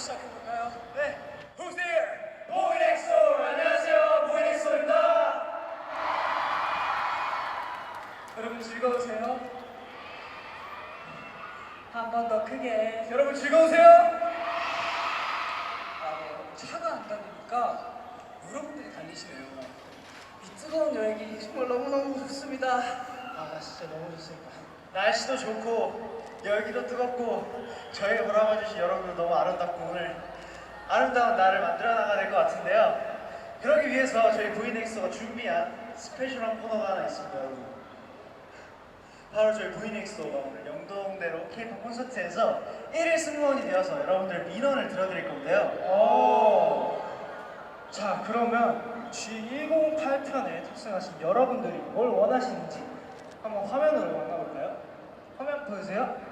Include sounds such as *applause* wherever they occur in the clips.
시작해볼까요? 네. Who's there? 보이넥소 안녕하세요 보이넥소입니다. 여러분 즐거우세요? 한 번 더 크게 여러분 즐거우세요? 아, 네, 여러분 차가 안 다니니까 여러분들이 달리시네요 이 뜨거운 열기 정말 너무너무 좋습니다 아 진짜 너무 좋습니다. 날씨도 좋고 열기도 뜨겁고 저희 보라봐 주신 여러분들 너무 아름답고 오늘 아름다운 날을 만들어 나가야 될 것 같은데요. 그러기 위해서 저희 브이넥스가 준비한 스페셜한 코너가 하나 있습니다, 여러분. 바로 저희 브이넥스가 오늘 영동대로 K-pop 콘서트에서 1일 승무원이 되어서 여러분들 민원을 들어드릴 건데요. 오. 자, 그러면 G108편에 탑승하신 여러분들이 뭘 원하시는지 한번 화면으로 만나볼까요? 화면 보여주세요.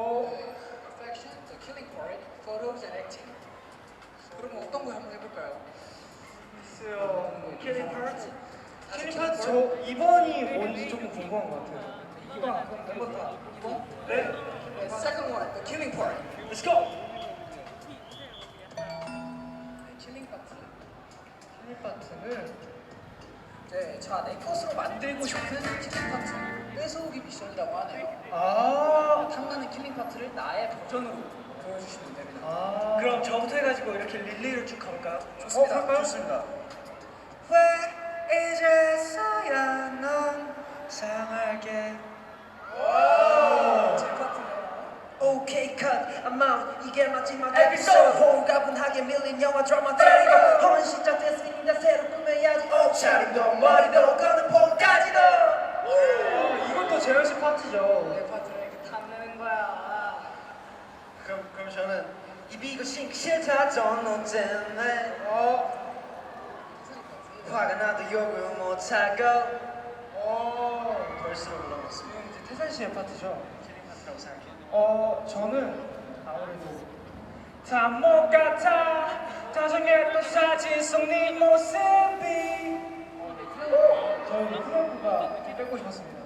오 Perfection, The Killing Part, Photos and Acting 그럼 어떤 거 한번 해볼까요? 글쎄요. 킬링 파트? 아, 킬링 파트 저 2번이 뭔지 조금 궁금한 것 같아요. 2번 그럼 멤버다 2번? 네. 네, second one, The Killing Part Let's go! 네, 킬링 파트 킬링 파트는 네, 자, 내 것으로 만들고 싶은 킬링 파트 뺏어오기 미션이라고 하네요 아. 탐나는 킬링 파트를 나의 버전으로 보여주시면 됩니다 아. 그럼 저부터 해가지고 이렇게 릴레이로 쭉 가볼까요? 좋습니다. 어, 할까요? 좋습니다. 왜 이제서야 넌. 제 파트네요 오케이 컷 I'm out 이게 마지막 에피소드. 에피소드 호가분하게 밀린 영화 드라마 때리고 허는 시작됐으니까 새로 옷차림도 머리도 거는 폼까지도 어, 이것도 재현 씨 파트죠. 내 파트를 이렇게 탐내는 거야 그럼 그럼 저는 입이 이거 싱 싫다던 너 때문에 어. 화가 나도 욕을 못하고 어. 벌스로 올라갔습니다. 이건 이제 태산 씨의 파트죠. 킬링 파트라고 생각해요. 어, 저는 아무래도 잠못 같아 다정했던 사진 속 네 모습이 뺏고 싶었습니다.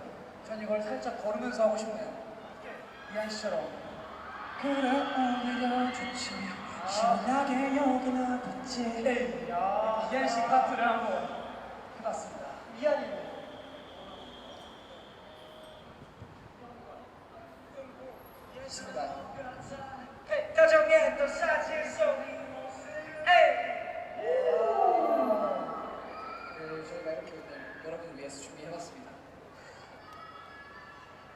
전 이걸 살짝 걸으면서 하고 싶네요. 이한 씨처럼. 그래 오히려 좋지 신나게 여기나 봤지. 에이, 야, 이한 씨 파트를 한번 해봤습니다. 이한이 좋습니다. 다정했던 사진 속네 모습. 에이. 네, 저희가 이렇게 오늘 여러분을 위해서 준비해봤습니다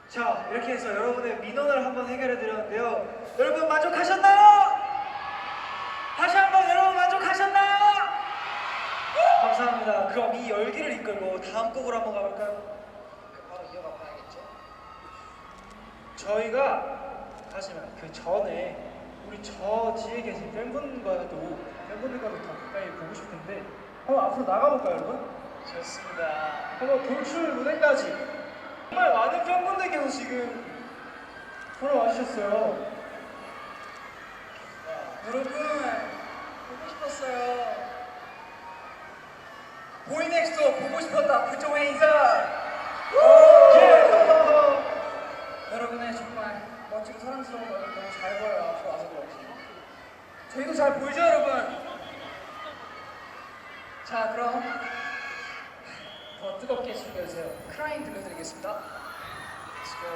자 이렇게 해서 여러분의 민원을 한번 해결해 드렸는데요 여러분 만족하셨나요? 다시 한번 여러분 만족하셨나요? 감사합니다 그럼 이 열기를 이끌고 다음 곡으로 한번 가볼까요? 네, 바로 이어가 봐야겠죠 저희가 하지만 그 전에 우리 저 뒤에 계신 팬분과도 팬분들과도 더 가까이 보고 싶은데 한번 앞으로 나가볼까요 여러분? 좋습니다 한번 돌출 무대까지 정말 많은 팬분들께서 지금 보러 와주셨어요. 여러분 보고 싶었어요. 보이넥스도 보고 싶었다. 부조 회의사 예! 여러분의 정말 멋지고 사랑스러운 얼굴 너무 잘 보여요. 앞으로 와서 그렇지. 저희도 잘 보이죠 여러분 자 그럼 더 뜨겁게 즐겨주세요 크라잉 들려드리겠습니다. Let's go.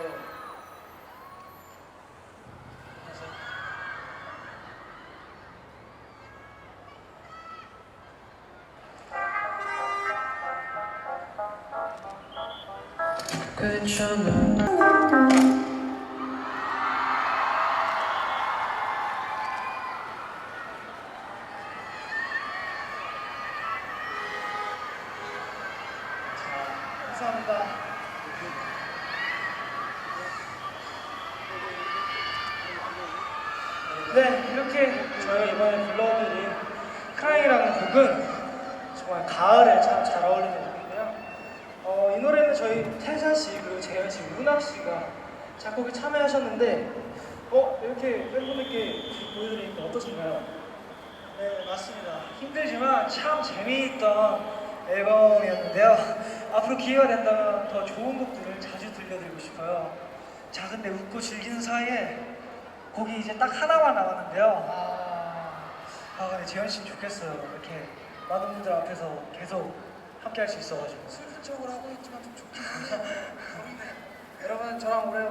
다시. 감사합니다 네, 이렇게 저희가 이번에 불러드린 크라이라는 곡은 정말 가을에 참 잘 어울리는 곡인데요. 어, 이 노래는 저희 태산 씨 그리고 재현 씨, 문학 씨가 작곡에 참여하셨는데, 어 이렇게 팬분들께 보여드리니까 어떠신가요? 네, 맞습니다. 힘들지만 참 재미있던 앨범이었는데요. 앞으로 기회가 된다면 더 좋은 곡들을 자주 들려드리고 싶어요. 자, 근데 웃고 즐기는 사이에 곡이 이제 딱 하나만 남았는데요. 아, 아 근데 재현 씨 좋겠어요. 이렇게 많은 분들 앞에서 계속 함께 할 수 있어가지고. 슬픈 척을 하고 있지만 좀 좋긴 하네요. *laughs* 여러분 저랑 올해